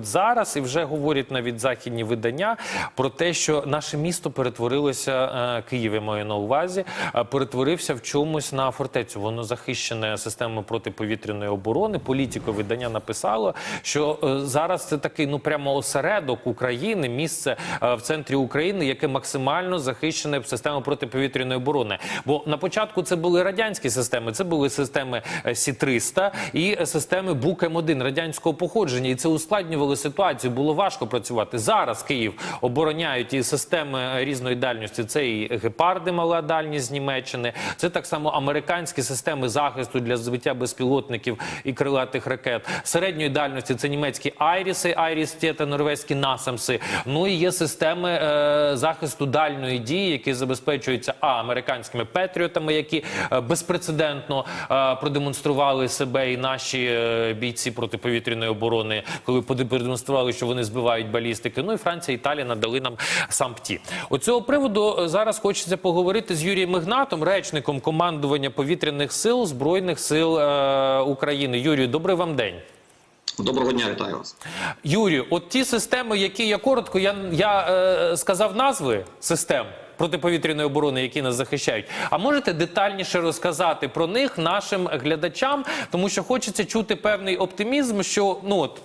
Зараз і вже говорять навіть західні видання про те, що наше місто перетворилося е, Київ, я маю на увазі, е, перетворився в чомусь на фортецю. Воно захищене системою протиповітряної оборони. Політико видання написало, що е, зараз це такий ну прямо осередок України, місце в центрі України, яке максимально захищене системою протиповітряної оборони. Бо на початку це були радянські системи, це були системи е, Сі-300 і системи Бук М1 радянського походження, і це ускладнювало ситуацію. Було важко працювати. Зараз Київ обороняють і системи різної дальності. Це і гепарди, мала дальність з Німеччини. Це так само американські системи захисту для збиття безпілотників і крилатих ракет. Середньої дальності це німецькі Айріси, Айріс та норвезькі Насамси. Ну і є системи е, захисту дальної дії, які забезпечуються а американськими петріотами, які е, безпрецедентно е, продемонстрували себе і наші е, бійці протиповітряної оборони, коли продемонстрували, що вони збивають балістики. Ну і Франція, Італія надали нам сам ті. Оцього приводу е, зараз хочеться поговорити з Юрієм Ігнатом, речником командування повітряних сил збройних сил е, України. Юрію, добрий вам день. Доброго дня, вітаю вас. Юрію, от ті системи, які я коротко, я, я е, сказав назви систем протиповітряної оборони, які нас захищають. А можете детальніше розказати про них нашим глядачам, тому що хочеться чути певний оптимізм, що ну от.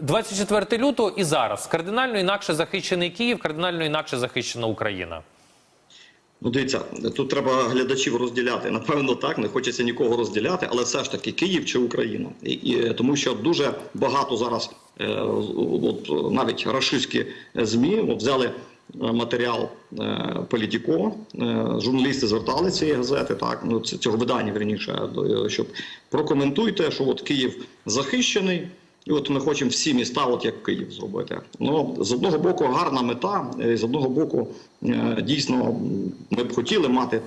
24 лютого і зараз кардинально інакше захищений Київ, кардинально інакше захищена Україна. Ну, дивіться, тут треба глядачів розділяти. Напевно, так не хочеться нікого розділяти, але все ж таки Київ чи Україна, і, і тому що дуже багато зараз, е, от навіть рашистські змі от, взяли. е, Матеріал е, Політіко, е, журналісти звертали цієї газети, так ну цього видання верніше, до- щоб прокоментуйте, що от Київ захищений, і от ми хочемо всі міста, от як Київ, зробити. Ну з одного боку, гарна мета, е, з одного боку, е, дійсно, ми б хотіли мати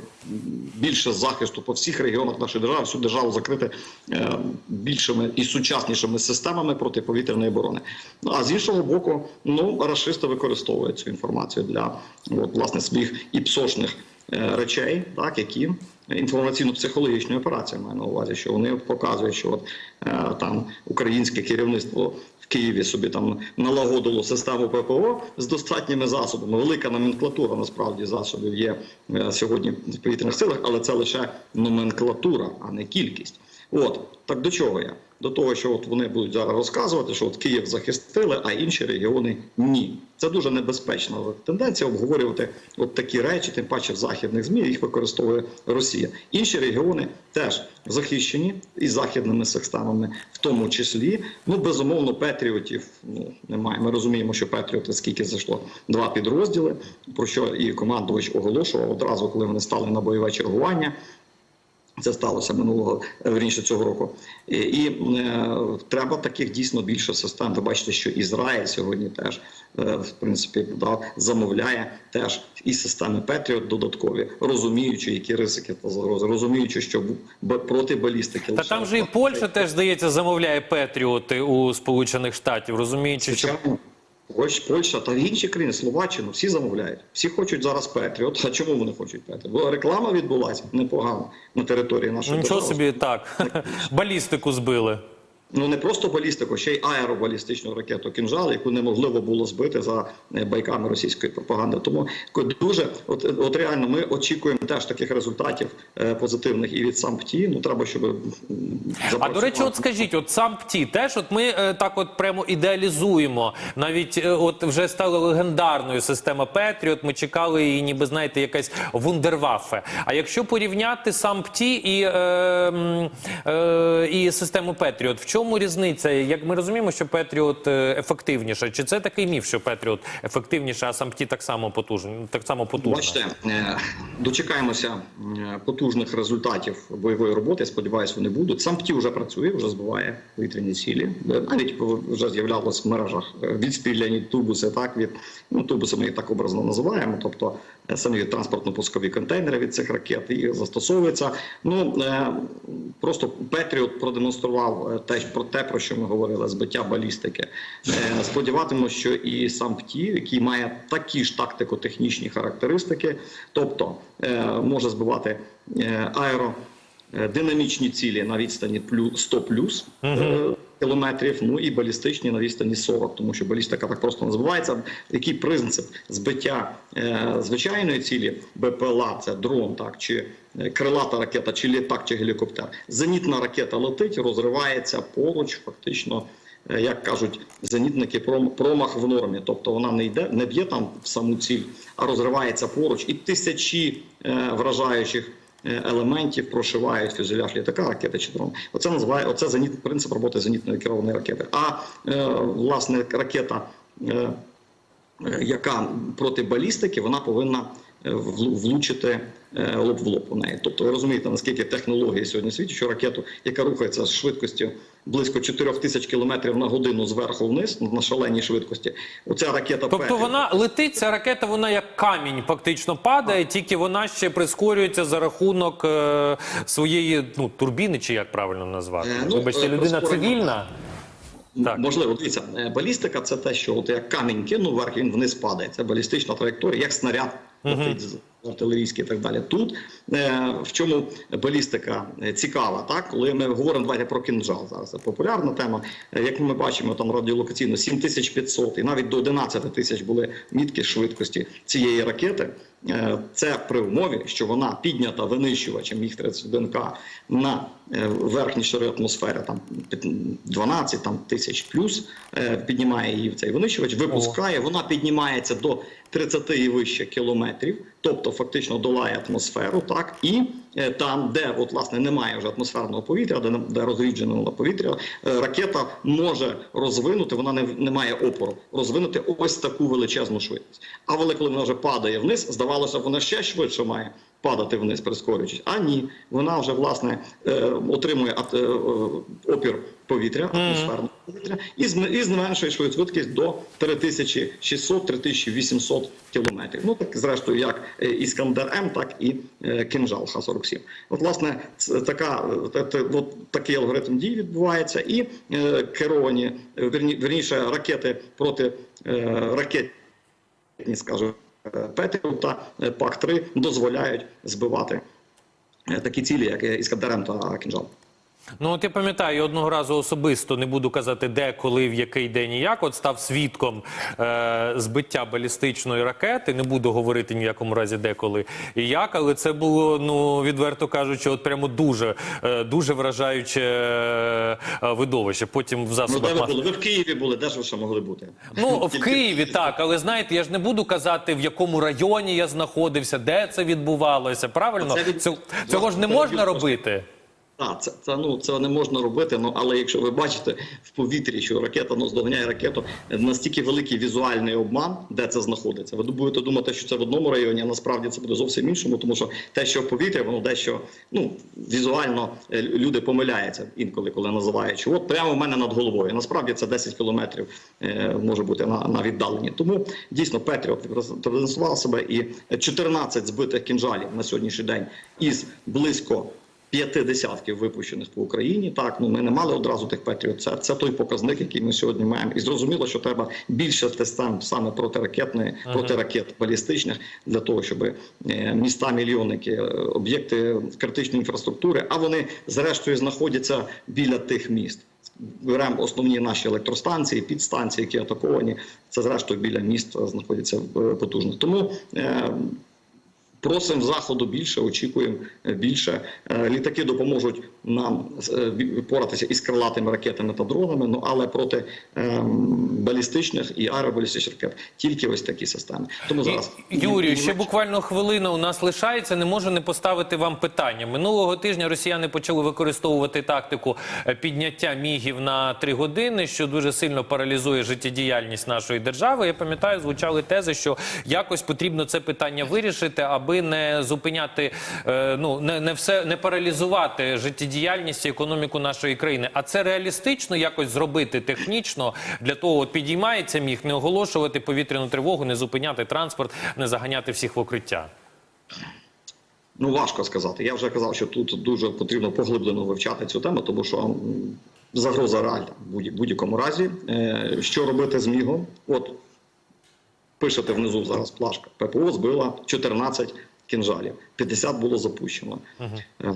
більше захисту по всіх регіонах нашої держави, всю державу закрити е, більшими і сучаснішими системами протиповітряної оборони. Ну, А з іншого боку, ну рашисти використовують цю інформацію для от, власне своїх іпсошних речей, так які інформаційно-психологічні операції маю на увазі, що вони показують, що от е, там українське керівництво в Києві собі там налагодило систему ППО з достатніми засобами. Велика номенклатура насправді засобів є е, сьогодні в повітряних силах, але це лише номенклатура, а не кількість. От так до чого я? До того, що от вони будуть зараз розказувати, що от Київ захистили, а інші регіони ні. Це дуже небезпечна тенденція обговорювати от такі речі, тим паче в західних змі їх використовує Росія. Інші регіони теж захищені і західними системами, в тому числі. Ну безумовно, патріотів ну немає. Ми розуміємо, що патріоти скільки зайшло два підрозділи, про що і командувач оголошував одразу, коли вони стали на бойове чергування. Це сталося минулого е, верніше цього року, і, і е, треба таких дійсно більше систем. Ви бачите, що Ізраїль сьогодні теж е, в принципі да, замовляє теж і системи Петріот додаткові, розуміючи, які ризики та загрози, розуміючи, що проти балістики Та там же і Польща теж здається замовляє Петріоти у Сполучених Штатів, розуміючи, що Польща та інші країни, Словаччину, всі замовляють. Всі хочуть зараз Петріот. А чому вони хочуть Петріот? Бо реклама відбулася непогано на території нашої держави. Нічого собі так. Балістику збили. Ну не просто балістику, ще й аеробалістичну ракету кінжал, яку неможливо було збити за е, байками російської пропаганди. Тому дуже от, от реально ми очікуємо теж таких результатів е, позитивних і від СамПТІ. Ну треба, щоб А до речі, от скажіть, от сам ПТІ, теж от ми е, так от прямо ідеалізуємо. Навіть е, от вже стала легендарною система Петріот. Ми чекали її, ніби знаєте, якась вундерваффе. А якщо порівняти сам ПТІ і, е, е, і систему Петріот, в чому різниця? Як ми розуміємо, що Петріот е, ефективніша? Чи це такий міф, що Петріот ефективніша, а сам ПТІ так само потужний? Так само потужна? Бачите, е, дочекаємося е, потужних результатів бойової роботи. Сподіваюсь, вони будуть. Сам ПТІ вже працює, вже збиває повітряні цілі. Навіть вже з'являлось в мережах відстріляні тубуси. Так від ну тубуси ми їх так образно називаємо. Тобто самі транспортно-пускові контейнери від цих ракет і застосовуються. Ну просто Петріот продемонстрував те про те, про що ми говорили, збиття балістики. Е, що і сам ПТІВ, який має такі ж тактико-технічні характеристики, тобто е, може збивати аеродинамічні е, Динамічні цілі на відстані плюс 100 плюс е, кілометрів, ну і балістичні на відстані 40, тому що балістика так просто називається. Який принцип збиття е, звичайної цілі БПЛА, це дрон, так чи е, крилата ракета, чи літак, чи гелікоптер. Зенітна ракета летить, розривається поруч, фактично. е, Як кажуть зенітники, пром- промах в нормі, тобто вона не йде, не б'є там в саму ціль, а розривається поруч, і тисячі е, вражаючих елементів прошивають фюзеляж літака, ракети чи дрон. Оце називає оце зеніт, принцип роботи зенітної керованої ракети. А е, власне ракета, е, е, яка проти балістики, вона повинна е, влучити е, лоб в лоб у неї. Тобто ви розумієте, наскільки технології сьогодні в світі, що ракету, яка рухається з швидкістю близько 4 тисяч кілометрів на годину зверху вниз на шаленій швидкості. Оця ракета Тобто Петріот, вона летить, ця ракета, вона як камінь фактично падає, тільки вона ще прискорюється за рахунок е, своєї ну, турбіни, чи як правильно назвати. Е, ну, Вибачте, е, людина цивільна. Так. Можливо, дивіться, е, балістика це те, що от як камінь кинув вверх, він вниз падає. Це балістична траєкторія, як снаряд летить з- артилерійський і так далі. Тут е, в чому балістика е, цікава, так коли ми говоримо давайте про кінжал зараз. Це популярна тема. Е, Як ми бачимо, там радіолокаційно 7500 і навіть до 11 тисяч були мітки швидкості цієї ракети. Е, Це при умові, що вона піднята винищувачем міг 31 к на е, верхні шари атмосфери, там 12 там, тисяч плюс, піднімає її в цей винищувач, випускає, вона піднімається до 30 і вище кілометрів, тобто фактично долає атмосферу, так і е, там, де от власне немає вже атмосферного повітря, де, де розрідженого повітря, е, ракета може розвинути, вона не, не має опору, розвинути ось таку величезну швидкість. А коли вона вже падає вниз, здавалося, вона ще швидше має падати вниз, прискорюючись. А ні, вона вже власне е, отримує е, е, опір повітря, атмосферного повітря, і, зм- і зменшує свою швидкість до 3600-3800 кілометрів. Ну так зрештою, як Іскандер М, так і Кинжал Х-47. От власне така от такий алгоритм дій відбувається, і керовані верні, верніше ракети проти ракет ракетні, Петрів та е, ПАК-3 дозволяють збивати е, такі цілі, як е, Іскандерем та Кінжал. Ну от я пам'ятаю, одного разу особисто не буду казати, де, коли, в який день і як. От став свідком е, збиття балістичної ракети. Не буду говорити ні в якому разі де, коли і як, але це було, ну відверто кажучи, от прямо дуже, е, дуже вражаюче е, видовище. Потім в Ну, де ви були? Ви в Києві були, де ж ви ще могли бути? Ну, в Києві так, але знаєте, я ж не буду казати, в якому районі я знаходився, де це відбувалося. Правильно? Це від- цього ж не можна робити. Так, це, це, ну, це не можна робити, ну, але якщо ви бачите в повітрі, що ракета ну, ракету, настільки великий візуальний обман, де це знаходиться. Ви будете думати, що це в одному районі, а насправді це буде зовсім іншому, тому що те, що в повітрі, воно дещо ну, візуально е, люди помиляються інколи, коли називають, що от прямо в мене над головою. Насправді це 10 кілометрів е, може бути на, на віддаленні. Тому дійсно Петріот продемонстрував себе і 14 збитих кінжалів на сьогоднішній день із близько п'яти десятків випущених по Україні. Так, ну ми не мали одразу тих Петріот. Це, це той показник, який ми сьогодні маємо. І зрозуміло, що треба більше систем саме протиракетної, протиракет балістичних для того, щоб е, міста, мільйонники, е, об'єкти критичної інфраструктури, а вони зрештою знаходяться біля тих міст. Беремо основні наші електростанції, підстанції, які атаковані. Це зрештою біля міст е, знаходяться потужно. Тому е, Просимо заходу більше, очікуємо е, більше. Е, Літаки допоможуть нам е, поратися із крилатими ракетами та дронами. Ну але проти ем, балістичних і аеробалістичних ракет тільки ось такі системи. Тому зараз Юрію, ще буквально хвилина у нас лишається. Не можу не поставити вам питання. Минулого тижня росіяни почали використовувати тактику підняття мігів на три години, що дуже сильно паралізує життєдіяльність нашої держави. Я пам'ятаю, звучали тези, що якось потрібно це питання вирішити, аби не зупиняти, е, ну не, не все не паралізувати життєдіяльність і економіку нашої країни. А це реалістично якось зробити технічно для того, от підіймається міг, не оголошувати повітряну тривогу, не зупиняти транспорт, не заганяти всіх в укриття. Ну важко сказати. Я вже казав, що тут дуже потрібно поглиблено вивчати цю тему, тому що загроза реальна в будь- будь-якому разі. Е, Що робити з мігом? От пишете внизу зараз плашка. ППО збила 14 кінжалів, 50 було запущено. Е,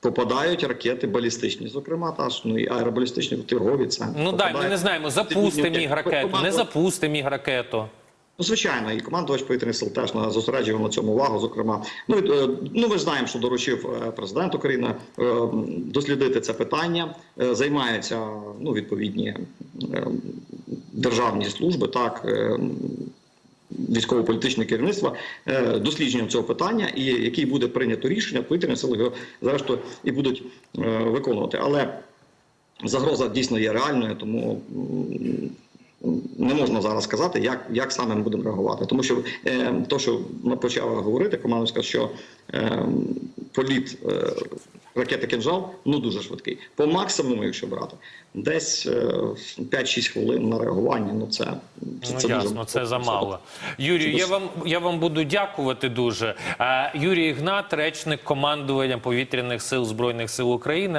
попадають ракети балістичні, зокрема, та ж ну і аеробалістичні торгові центри. Ну дай, ми не знаємо, запустимо їх ракету, не командувач- запустимо їх ракету. Ну, звичайно, і командувач повітряних сил теж на- зосереджує на цьому увагу. Зокрема, ну е, ну ви ж знаємо, що доручив е, президент України дослідити це питання. Займаються ну відповідні державні служби, так. е, Військово-політичне керівництво е, дослідженням цього питання, і який буде прийнято рішення, повітряні сили його зрештою і будуть е, виконувати. Але загроза дійсно є реальною, тому не можна зараз сказати, як, як саме ми будемо реагувати. Тому що е, то, що ми почали говорити, команда сказала, що е, політ е, ракети «Кинжал» ну дуже швидкий. По максимуму, якщо брати, десь е, 5-6 хвилин на реагування. Ну це, це, Ну, це ясно, дуже це замало. Юрію, Це я вам я вам буду дякувати дуже. Е, Юрій Ігнат, речник командування повітряних сил збройних сил України.